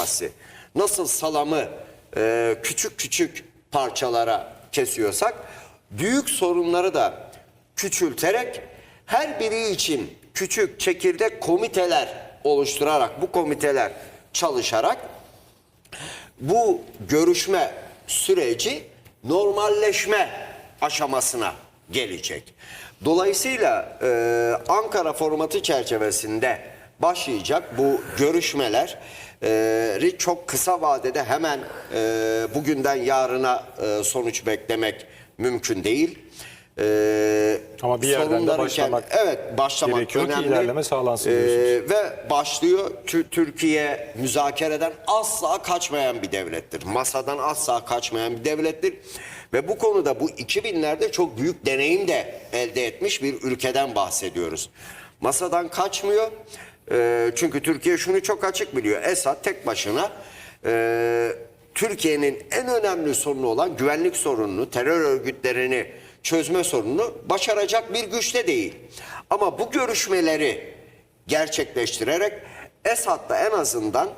diplomasi. Nasıl salamı e, küçük küçük parçalara kesiyorsak büyük sorunları da küçülterek her biri için küçük çekirdek komiteler oluşturarak bu komiteler çalışarak bu görüşme süreci normalleşme aşamasına gelecek. Dolayısıyla e, Ankara formatı çerçevesinde başlayacak bu görüşmeler e, çok kısa vadede hemen e, bugünden yarına e, sonuç beklemek mümkün değil. E, Ama bir yerden de başlamak kendi- evet başlamak gerekiyor ki önemli. ilerleme sağlansın E, diyorsunuz. ve başlıyor. Tü- Türkiye müzakereden asla kaçmayan bir devlettir. Masadan asla kaçmayan bir devlettir. Ve bu konuda bu 2000'lerde çok büyük deneyim de elde etmiş bir ülkeden bahsediyoruz. Masadan kaçmıyor. E, çünkü Türkiye şunu çok açık biliyor. Esad tek başına e, Türkiye'nin en önemli sorunu olan güvenlik sorununu, terör örgütlerini çözme sorununu başaracak bir güçte değil. Ama bu görüşmeleri gerçekleştirerek Esad'la en azından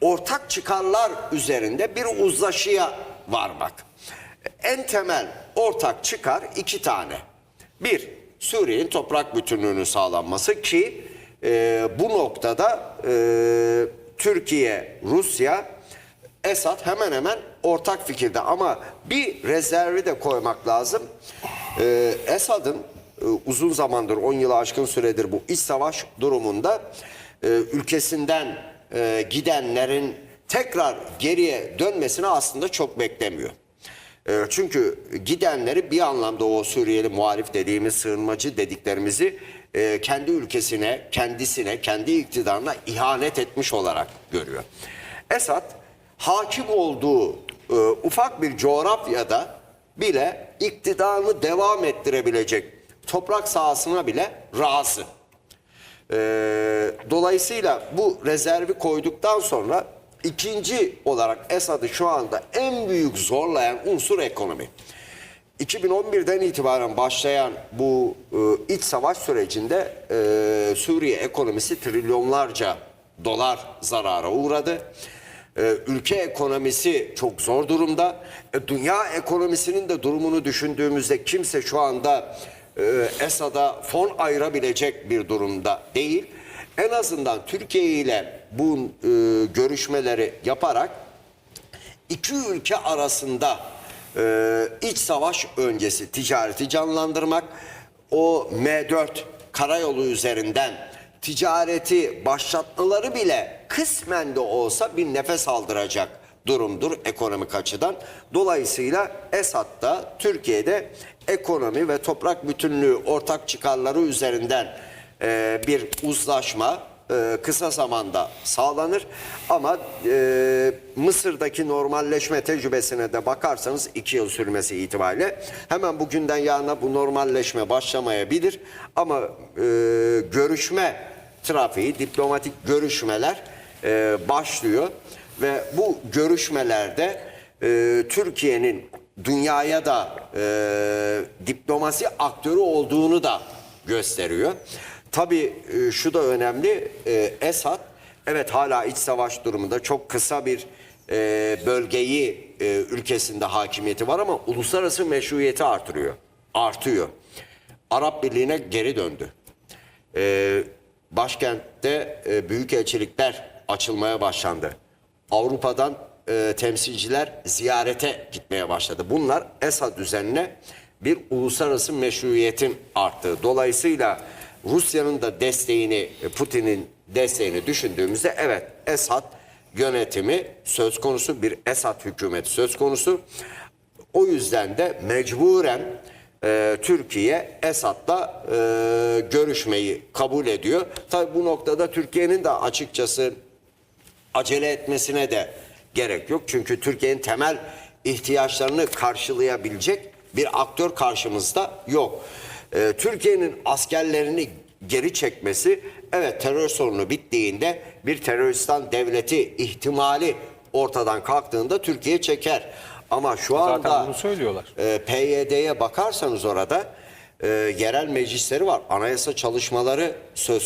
ortak çıkarlar üzerinde bir uzlaşıya varmak. En temel ortak çıkar iki tane. Bir, Suriye'nin toprak bütünlüğünün sağlanması ki e, bu noktada e, Türkiye, Rusya, Esad hemen hemen ortak fikirde ama bir rezervi de koymak lazım. Ee, Esad'ın e, uzun zamandır 10 yılı aşkın süredir bu iç savaş durumunda e, ülkesinden e, gidenlerin tekrar geriye dönmesini aslında çok beklemiyor. E, Çünkü gidenleri bir anlamda o Suriyeli muhalif dediğimiz sığınmacı dediklerimizi e, kendi ülkesine, kendisine, kendi iktidarına ihanet etmiş olarak görüyor. Esad hakim olduğu e, ufak bir coğrafyada bile iktidarını devam ettirebilecek toprak sahasına bile razı. Ee, dolayısıyla bu rezervi koyduktan sonra ikinci olarak Esad'ı şu anda en büyük zorlayan unsur ekonomi. 2011'den itibaren başlayan bu e, iç savaş sürecinde e, Suriye ekonomisi trilyonlarca dolar zarara uğradı. E, ülke ekonomisi çok zor durumda. E, dünya ekonomisinin de durumunu düşündüğümüzde kimse şu anda e, Esad'a fon ayırabilecek bir durumda değil. En azından Türkiye ile bu e, görüşmeleri yaparak iki ülke arasında e, iç savaş öncesi ticareti canlandırmak, o M4 karayolu üzerinden ticareti başlatmaları bile kısmen de olsa bir nefes aldıracak durumdur ekonomik açıdan. Dolayısıyla Esad da Türkiye'de ekonomi ve toprak bütünlüğü ortak çıkarları üzerinden e, bir uzlaşma e, kısa zamanda sağlanır. Ama e, Mısır'daki normalleşme tecrübesine de bakarsanız iki yıl sürmesi itibariyle hemen bugünden yarına bu normalleşme başlamayabilir. Ama görüşme trafiği, diplomatik görüşmeler başlıyor ve bu görüşmelerde Türkiye'nin dünyaya da e, diplomasi aktörü olduğunu da gösteriyor. Tabii e, şu da önemli. E, Esad evet hala iç savaş durumunda çok kısa bir e, bölgeyi e, ülkesinde hakimiyeti var ama uluslararası meşruiyeti artırıyor. Artıyor. Arap Birliği'ne geri döndü. Başkentte e, büyükelçilikler açılmaya başlandı. Avrupa'dan temsilciler ziyarete gitmeye başladı. Bunlar Esad üzerine bir uluslararası meşruiyetin arttığı. Dolayısıyla Rusya'nın da desteğini, e, Putin'in desteğini düşündüğümüzde evet Esad yönetimi söz konusu, bir Esad hükümeti söz konusu. O yüzden de mecburen e, Türkiye Esad'la e, görüşmeyi kabul ediyor. Tabii bu noktada Türkiye'nin de açıkçası acele etmesine de gerek yok. Çünkü Türkiye'nin temel ihtiyaçlarını karşılayabilecek bir aktör karşımızda yok. Ee, Türkiye'nin askerlerini geri çekmesi evet terör sorunu bittiğinde bir teröristan devleti ihtimali ortadan kalktığında Türkiye çeker. Ama şu anda Zaten bunu söylüyorlar. e, PYD'ye bakarsanız orada e, yerel meclisleri var. Anayasa çalışmaları söz